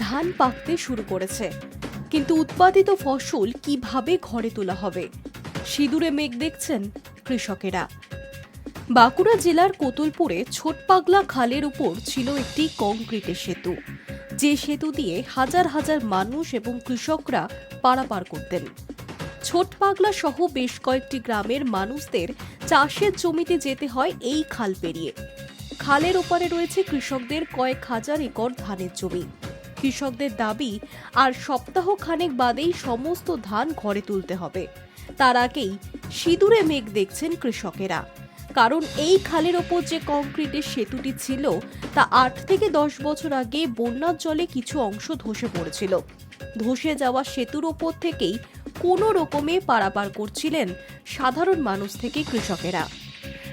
ধান পাকতে শুরু করেছে। কিন্তু উৎপাদিত ফসল কীভাবে ঘরে তোলা হবে? সিঁদুরে মেঘ দেখছেন কৃষকেরা। বাঁকুড়া জেলার কোতুলপুরে ছোটপাগলা খালের উপর ছিল একটি কংক্রিটের সেতু। যে সেতু দিয়ে হাজার হাজার মানুষ এবং কৃষকরা পারাপার করতেন। ছোটপাগলা সহ বেশ কয়েকটি গ্রামের মানুষদের চাষের জমিতে যেতে হয় এই খাল পেরিয়ে। খালের ওপারে রয়েছে কৃষকদের কয়েক হাজার একর ধানের জমি। কৃষকদের দাবি, আর সপ্তাহ খানেক বাদেই সমস্ত ধান ঘরে তুলতে হবে। তার আগেই সিঁদুরে মেঘ দেখছেন কৃষকেরা। কারণ এই খালের ওপর যে কংক্রিটের সেতুটি ছিল, তা আট থেকে দশ বছর আগে বন্যার জলে কিছু অংশ ধসে পড়েছিল। ধসে যাওয়া সেতুর ওপর থেকেই কোনো রকমে পারাপার করছিলেন সাধারণ মানুষ থেকে কৃষকেরা।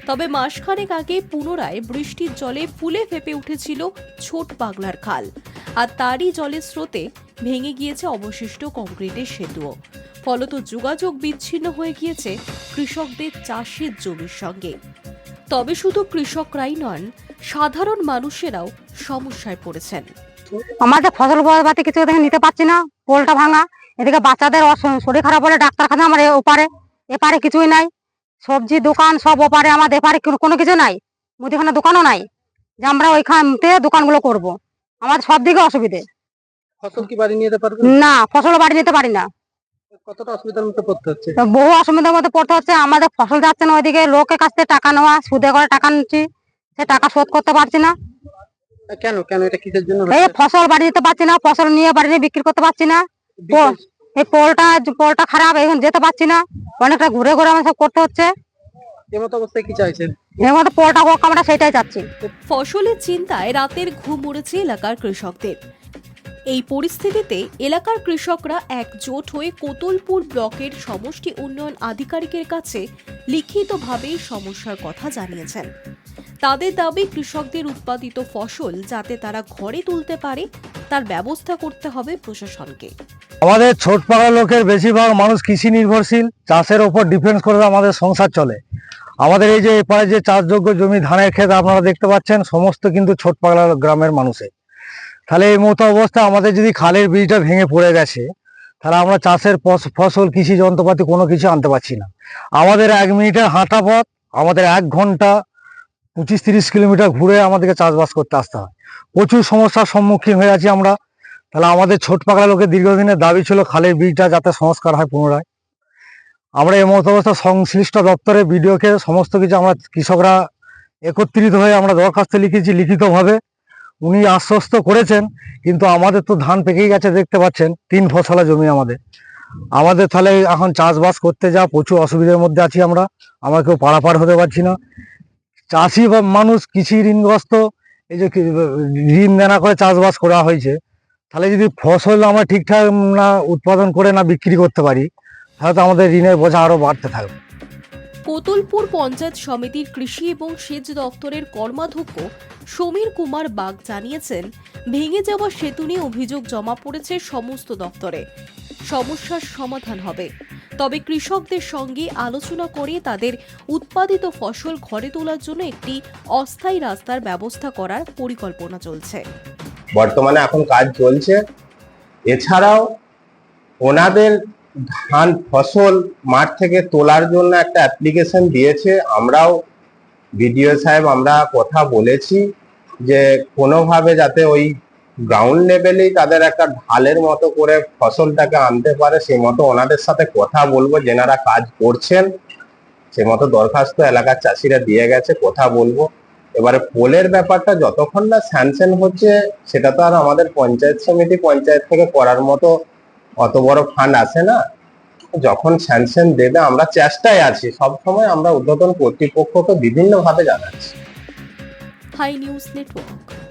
তবে মাসখানেক আগে পুনরায় বৃষ্টির জলে ফুলে ফেপে উঠেছিল ছোট পাগলার খাল। আর তারই জলের স্রোতে ভেঙে গিয়েছে অবশিষ্ট কংক্রিটের সেতুও। ফলত যোগাযোগ বিচ্ছিন্ন হয়ে গিয়েছে কৃষকদের চাষের জমির সঙ্গে। তবে শুধু কৃষকরাই নন, সাধারণ মানুষেরাও সমস্যায় পড়েছেন। আমাদের ফসল বরবাদে কিছু নিতে পারছি না, পোলটা ভাঙা, এদিকে বাচ্চাদের শরীর খারাপ হলে ডাক্তারখানা আমার এ- ওপারে, এপারে কিছুই নাই। সবজি দোকান সব ওপারে আমাদের এপারে কোনো- কিছু নাই। মুদিখানা দোকানও নাই। যে আমরা ওইখান থেকে দোকানগুলো করব। আমাদের সব দিকে অসুবিধে। ফসল কি বাড়ি নিয়ে যেতে পারবে? না ফসল বাড়ি নিতে পারি না। কতটা অসুবিধার মধ্যে পড়তে হচ্ছে? বহু অসুবিধার মধ্যে পড়তে হচ্ছে। আমাদের ফসল যাচ্ছে না ওইদিকে। লোকের কাছ থেকে টাকা নেওয়া সুদে করে টাকা নিচ্ছি। সে টাকা শোধ করতে পারছি না। কেন? কেন? এটা কিসের জন্য এই ফসল বাড়ি নিতে পারছি না। ফসল নিয়ে বাড়ি নিয়ে বিক্রি করতে পারছি না। এই পোলটা পোলটা খারাপ এখন যেতে পারছি না। অনেকটা ঘুরে ঘুরে আমার সব করতে হচ্ছে। এই অবস্থায় কি চাইছেন? এর পোলটা হোক আমরা সেটাই চাচ্ছি। ফসলের চিন্তায় রাতের ঘুম উড়েছে এলাকার কৃষকদের। এই পরিস্থিতিতে এলাকার কৃষকরা একজোট হয়ে কোতলপুর ব্লকের সমষ্টি উন্নয়ন আধিকারিকের কাছে লিখিতভাবে সমস্যার কথা জানিয়েছেন। তাদের দাবি কৃষকদের উৎপাদিত ফসল যাতে তারা ঘরে তুলতে পারে তার ব্যবস্থা করতে হবে প্রশাসনকে। আমাদের ছোট পাড়া লোকের বেশিরভাগ মানুষ কৃষি নির্ভরশীল, চাষের ওপর ডিপেন্ড করে আমাদের সংসার চলে। আমাদের এই যে এপারে যে চাষযোগ্য জমি, ধানের ক্ষেত আপনারা দেখতে পাচ্ছেন, সমস্ত কিন্তু ছোট পাগলা গ্রামের মানুষের। তাহলে এই মতো অবস্থা, আমাদের যদি খালের বীজটা ভেঙে পড়ে গেছে, তাহলে আমরা চাষের ফসল, কৃষি যন্ত্রপাতি কোনো কিছু আনতে পারছি না। আমাদের এক মিনিটের হাঁটা পথ, আমাদের এক ঘণ্টা পঁচিশ তিরিশ কিলোমিটার ঘুরে আমাদেরকে চাষবাস করতে আসতে হয়। প্রচুর সমস্যার সম্মুখীন হয়ে আছি আমরা। তাহলে আমাদের ছোট পাগলা লোকের দীর্ঘদিনের দাবি ছিল খালের বীজটা যাতে সংস্কার হয় পুনরায়। আমরা এই মতো অবস্থা সংশ্লিষ্ট দপ্তরে বিডিওকে সমস্ত কিছু আমরা কৃষকরা একত্রিত হয়ে আমরা দরখাস্ত লিখেছি লিখিতভাবে। উনি আশ্বস্ত করেছেন, কিন্তু আমাদের তো ধান পেকেই গেছে, দেখতে পাচ্ছেন, তিন ফসলা জমি আমাদের। আমাদের তাহলে এখন চাষবাস করতে যা প্রচুর অসুবিধার মধ্যে আছি আমরা আমরা কেউ পারাপার হতে পারছি না। চাষি বা মানুষ কৃষি ঋণগ্রস্ত এই যে ঋণ দেনা করে চাষবাস করা হয়েছে। তাহলে যদি ফসল আমরা ঠিকঠাক না উৎপাদন করে না বিক্রি করতে পারি, তাহলে তো আমাদের ঋণের বোঝা আরও বাড়তে থাকবে। কোতলপুর পঞ্চায়েত সমিতির কৃষি এবং সেচ দপ্তরের কর্মাধ্যক্ষ সমীর কুমার বাগ জানিয়েছেন, ভেঙে যাওয়া সেতু নিয়ে অভিযোগ জমা পড়েছে সমস্ত দপ্তরে। সমস্যার সমাধান হবে। তবে কৃষকদের সঙ্গে আলোচনা করে তাদের উৎপাদিত ফসল ঘরে তোলার জন্য একটি অস্থায়ী রাস্তার ব্যবস্থা করার পরিকল্পনা চলছে। বর্তমানে এখন কাজ চলছে। এছাড়াও ওনাদের ধান ফসল মাঠ থেকে তোলার জন্য একটা অ্যাপ্লিকেশন দিয়েছে। আমরাও বিডিও সাহেব আমরা কথা বলেছি যে কোনোভাবে যাতে ওই গ্রাউন্ড লেভেলেই তাদের একটা ঢালের মতো করে ফসলটাকে আনতে পারে, সেই মতো ওনাদের সাথে কথা বলব, যেনারা কাজ করছেন সে মতো দরখাস্ত এলাকার চাষিরা দিয়ে গেছে, কথা বলব। এবারে পোলের ব্যাপারটা যতক্ষণ না স্যাংশন হচ্ছে, সেটা তো আর আমাদের পঞ্চায়েত সমিতি পঞ্চায়েত থেকে করার মতো অত বড় ফান্ড আসে না। যখন স্যাংশন দেবে, আমরা চেষ্টায় আছি। সব সময় আমরা উদ্বোধন কর্তৃপক্ষকে বিভিন্নভাবে জানাচ্ছি। High news network